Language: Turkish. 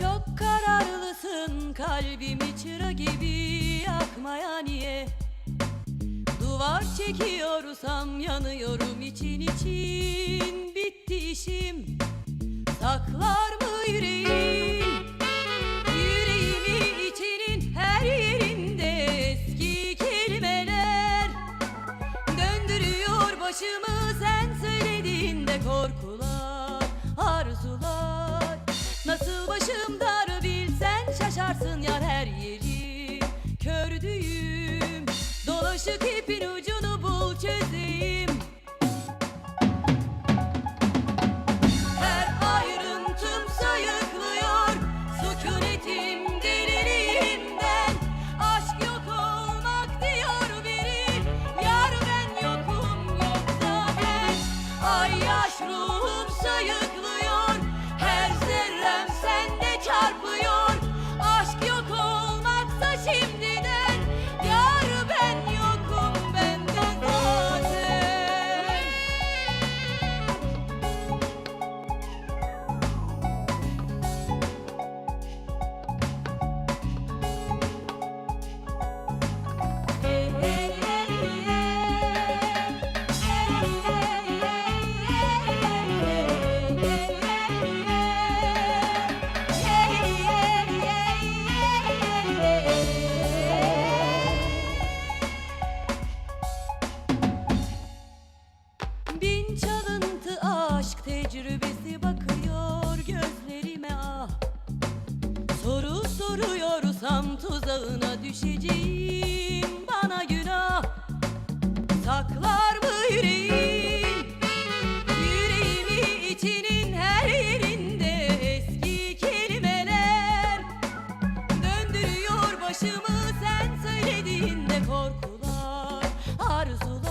Çok kararlısın kalbimi çıra gibi yakmaya niye? Duvar çekiyorsam yanıyorum için için. Bitti işim saklar mı yüreğin Yüreğimi içinin her yerinde eski kelimeler Döndürüyor başımı. Sen söylediğinde korkular, şaşarsın yar her yeri Kördüğüm dolaşık ipin ucunu tuzağına düşeceğim. Bana günah Saklar mı yüreğin Yüreğimi içinin her yerinde eski kelimeler Döndürüyor başımı. Sen söylediğinde korkular, arzular